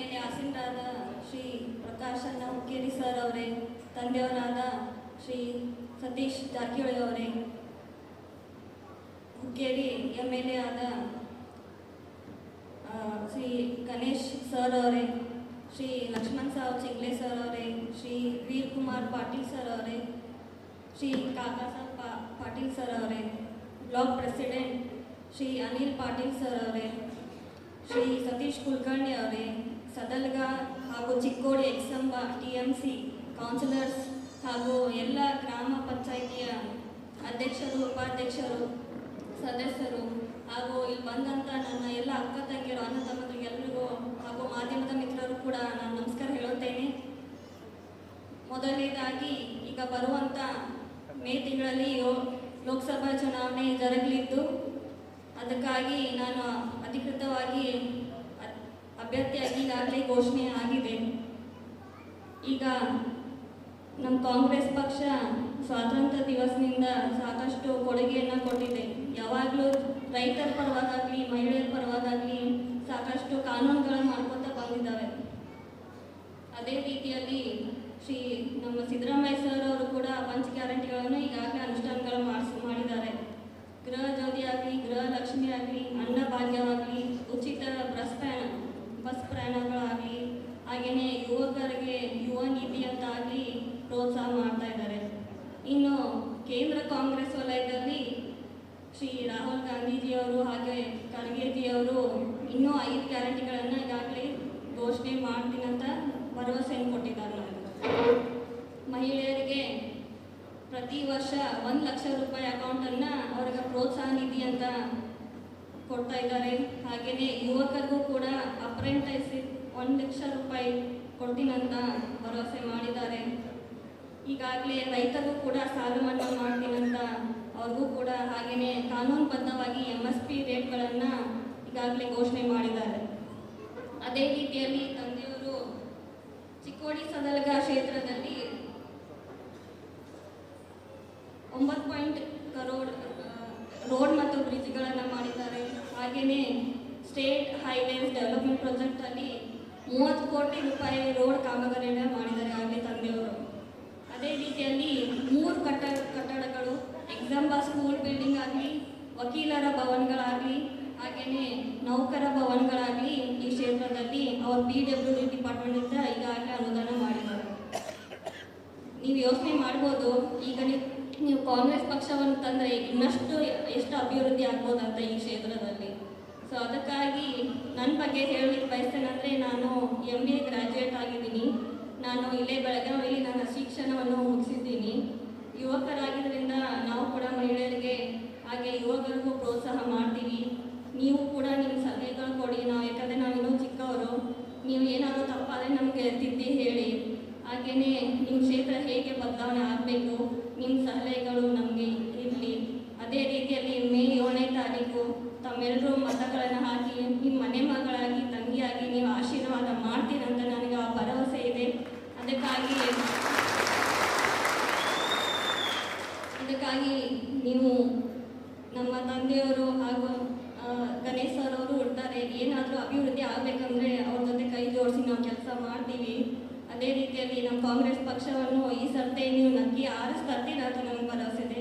L ಎ ಆಸೀನರಾದ ಶ್ರೀ ಪ್ರಕಾಶ್ ಅಣ್ಣ ಹುಕ್ಕೇರಿ ಸರ್ ಅವರೇ ತಂದೆಯವರಾದ ಶ್ರೀ ಸತೀಶ್ ಜಾರಕಿಹೊಳಿ ಅವರೇ ಹುಕ್ಕೇರಿ ಎಂ ಎಲ್ ಎ ಆದ ಆ, ಶ್ರೀ ಗಣೇಶ್ ಸರ್ ಅವರೇ ಶ್ರೀ ಲಕ್ಷ್ಮಣ್ ಸಾವ್ ಚಿಂಗ್ಲೆ ಸರ್ ಅವರೇ ಶ್ರೀ ವೀರ್ ಕುಮಾರ್ ಪಾಟೀಲ್ ಸರ್ ಅವರೇ ಶ್ರೀ ಕಾಕಾ ಸಾಹೇಬ್ ಪಾ ಪಾಟೀಲ್ ಸರ್ ಅವರೇ block president Shri Anil Patil sir ಅವರೇ ಶ್ರೀ ಸತೀಶ್ ಕುಲಕರ್ಣಿ ಅವರೇ ಸದಲ್ಗ ಹಾಗೂ Chikkodi Examba T M C councillors ಹಾಗೂ ಎಲ್ಲ ಗ್ರಾಮ ಪಂಚಾಯಿತಿಯ ಅಧ್ಯಕ್ಷರು, ಉಪಾಧ್ಯಕ್ಷರು, ಸದಸ್ಯರು ಹಾಗೂ ಇಲ್ಲಿ ಬಂದಂಥ ನನ್ನ ಎಲ್ಲ ಅಕ್ಕ ತಂಗಿಯರು ಎಲ್ರಿಗೂ ಹಾಗೂ ಮಾಧ್ಯಮದ ಮಿತ್ರರು ಕೂಡ ನಾನು ನಮಸ್ಕಾರ ಹೇಳುತ್ತೇನೆ. ಮೊದಲನೇದಾಗಿ ಈಗ ಬರುವಂಥ ಮೇ ತಿಂಗಳಲ್ಲಿ ಲೋಕಸಭಾ ಚುನಾವಣೆ ಜರುಗಲಿದ್ದು, ಅದಕ್ಕಾಗಿ ನಾನು ಅಧಿಕೃತವಾಗಿ ಅಭ್ಯರ್ಥಿಯಾಗಿ ಈಗಾಗಲೇ ಘೋಷಣೆ ಆಗಿದೆ. ಈಗ ನಮ್ಮ ಕಾಂಗ್ರೆಸ್ ಪಕ್ಷ ಸ್ವಾತಂತ್ರ್ಯ ದಿವಸದಿಂದ ಸಾಕಷ್ಟು ಕೊಡುಗೆಯನ್ನು ಕೊಟ್ಟಿದೆ. ಯಾವಾಗಲೂ ರೈತರ ಪರವಾಗಾಗಲಿ ಮಹಿಳೆಯರ ಪರವಾಗಾಗಲಿ ಸಾಕಷ್ಟು ಕಾನೂನುಗಳನ್ನು ಮಾಡ್ಕೊತಾ ಬಂದಿದ್ದಾವೆ. ಅದೇ ರೀತಿಯಲ್ಲಿ ಶ್ರೀ ನಮ್ಮ ಸಿದ್ದರಾಮಯ್ಯ ಸರ್ ಅವರು ಕೂಡ ಪಂಚ ಪ್ರಯಾಣಗಳಾಗಲಿ ಹಾಗೆಯೇ ಯುವಕರಿಗೆ ಯುವ ನೀತಿ ಅಂತಾಗಲಿ ಪ್ರೋತ್ಸಾಹ ಮಾಡ್ತಾ ಇದ್ದಾರೆ. ಇನ್ನು ಕೇಂದ್ರ ಕಾಂಗ್ರೆಸ್ ವಲಯದಲ್ಲಿ ಶ್ರೀ ರಾಹುಲ್ ಗಾಂಧೀಜಿಯವರು ಹಾಗೆ ಖರ್ಗೆಜಿಯವರು ಇನ್ನೂ ಐದು ಗ್ಯಾರಂಟಿಗಳನ್ನು ಈಗಾಗಲೇ ಘೋಷಣೆ ಅಂತ ಭರವಸೆಯನ್ನು ಕೊಟ್ಟಿದ್ದಾರೆ ನಾನು ಮಹಿಳೆಯರಿಗೆ ಪ್ರತಿ ವರ್ಷ ಒಂದು ಲಕ್ಷ ರೂಪಾಯಿ ಅಕೌಂಟನ್ನು ಅವ್ರಿಗೆ ಪ್ರೋತ್ಸಾಹ ನಿಧಿ ಅಂತ ಕೊಡ್ತಾ ಇದ್ದಾರೆ. ಹಾಗೆಯೇ ಯುವಕರಿಗೂ ಕೂಡ ಅಪ್ರೆಂಟೈಸ್ ಒಂದು ಲಕ್ಷ ರೂಪಾಯಿ ಕೊಡ್ತೀನಂತ ಭರವಸೆ ಮಾಡಿದ್ದಾರೆ. ಈಗಾಗಲೇ ರೈತರಿಗೂ ಕೂಡ ಸಾಲ ಮನ್ನಾ ಮಾಡ್ತೀನಂತ ಅವ್ರಿಗೂ ಕೂಡ ಹಾಗೆಯೇ ಕಾನೂನುಬದ್ಧವಾಗಿ ಎಂ ಎಸ್ ಪಿ ರೇಟ್ಗಳನ್ನು ಈಗಾಗಲೇ ಘೋಷಣೆ ಮಾಡಿದ್ದಾರೆ. ಅದೇ ರೀತಿಯಲ್ಲಿ ತಂದೆಯವರು ಚಿಕ್ಕೋಡಿ ಸದಲಗ ಕ್ಷೇತ್ರದಲ್ಲಿ ಒಂಬತ್ತು ಪಾಯಿಂಟ್ ಕರೋಡ್ ರೋಡ್ ಮತ್ತು ಬ್ರಿಡ್ಜ್ಗಳನ್ನು ಮಾಡಿದ್ದಾರೆ ಹಾಗೆಯೇ ಸ್ಟೇಟ್ ಹೈವೇಸ್ ಡೆವಲಪ್ಮೆಂಟ್ ಪ್ರಾಜೆಕ್ಟಲ್ಲಿ ಮೂವತ್ತು ಕೋಟಿ ರೂಪಾಯಿ ರೋಡ್ ಕಾಮಗಾರಿಯನ್ನು ಮಾಡಿದ್ದಾರೆ ಹಾಗೆ ತಂದೆಯವರು. ಅದೇ ರೀತಿಯಲ್ಲಿ ಮೂರು ಕಟ್ಟ, ಕಟ್ಟಡಗಳು ಎಕ್ಸಾಂಬಾ ಸ್ಕೂಲ್ ಬಿಲ್ಡಿಂಗ್ ಆಗಲಿ, ವಕೀಲರ ಭವನಗಳಾಗಲಿ ಹಾಗೆಯೇ ನೌಕರ ಭವನಗಳಾಗಲಿ ಈ ಕ್ಷೇತ್ರದಲ್ಲಿ ಅವರು ಬಿ ಡಬ್ಲ್ಯೂ ಡಿ ಡಿಪಾರ್ಟ್ಮೆಂಟಿಂದ ಈಗಾಗಲೇ ಅನುದಾನ ಮಾಡಿದ್ದಾರೆ. ನೀವು ಯೋಚನೆ ಮಾಡ್ಬೋದು, ಈಗ ನೀವು ನೀವು ಕಾಂಗ್ರೆಸ್ ಪಕ್ಷವನ್ನು ತಂದರೆ ಇನ್ನಷ್ಟು ಎಷ್ಟು ಅಭಿವೃದ್ಧಿ ಆಗ್ಬೋದಂತ ಈ ಕ್ಷೇತ್ರದಲ್ಲಿ? ಸೊ ಅದಕ್ಕಾಗಿ ನನ್ನ ಬಗ್ಗೆ ಹೇಳಲಿಕ್ಕೆ ಬಯಸ್ತೇನೆಂದರೆ ನಾನು ಎಂ ಬಿ ಎ ಗ್ರ್ಯಾಜುಯೇಟ್ ಆಗಿದ್ದೀನಿ. ನಾನು ಇಲ್ಲೇ ಬೆಳಗಾವಿಯಲ್ಲಿ ನನ್ನ ಶಿಕ್ಷಣವನ್ನು ಮುಗಿಸಿದ್ದೀನಿ. ಯುವಕರಾಗಿದ್ದರಿಂದ ನಾವು ಕೂಡ ಮಹಿಳೆಯರಿಗೆ ಹಾಗೆ ಯುವಕರಿಗೂ ಪ್ರೋತ್ಸಾಹ ಮಾಡ್ತೀವಿ. ನೀವು ನಿಮ್ಮ ಸಲಹೆಗಳು ಕೊಡಿ ನಾವು ಯಾಕಂದರೆ ನಾವು ಇನ್ನೂ ಚಿಕ್ಕವರು ನೀವು ಏನಾದರೂ ತಪ್ಪಾದರೆ ನಮಗೆ ತಿದ್ದಿ ಹೇಳಿ ಹಾಗೆಯೇ ನಿಮ್ಮ ಕ್ಷೇತ್ರ ಹೇಗೆ ಬದಲಾವಣೆ ಆಗಬೇಕು? ನಿಮ್ಮ ಸಲಹೆಗಳು ನಮಗೆ ಇರಲಿ. ಅದೇ ರೀತಿಯಲ್ಲಿ ಮೇ ಏಳನೇ ತಾರೀಕು ತಮ್ಮೆಲ್ಲರೂ ಮತಗಳನ್ನು ಹಾಕಿ ನಿಮ್ಮ ಮನೆ ಮಗಳಾಗಿ, ತಂಗಿಯಾಗಿ ನೀವು ಆಶೀರ್ವಾದ ಮಾಡ್ತೀರಂತ ನನಗೆ ಆ ಭರವಸೆ ಇದೆ. ಅದಕ್ಕಾಗಿ ಅದಕ್ಕಾಗಿ ನೀವು ನಮ್ಮ ತಂದೆಯವರು ಹಾಗೂ ಕಾಂಗ್ರೆಸ್ ಪಕ್ಷವನ್ನು ಈ ಸರ್ತೆ ನೀವು ನಕ್ಕಿ ಸ್ಪರ್ಧೆ ಅಂತ ನಮ್ಗೆ ಭರವಸೆ ಇದೆ.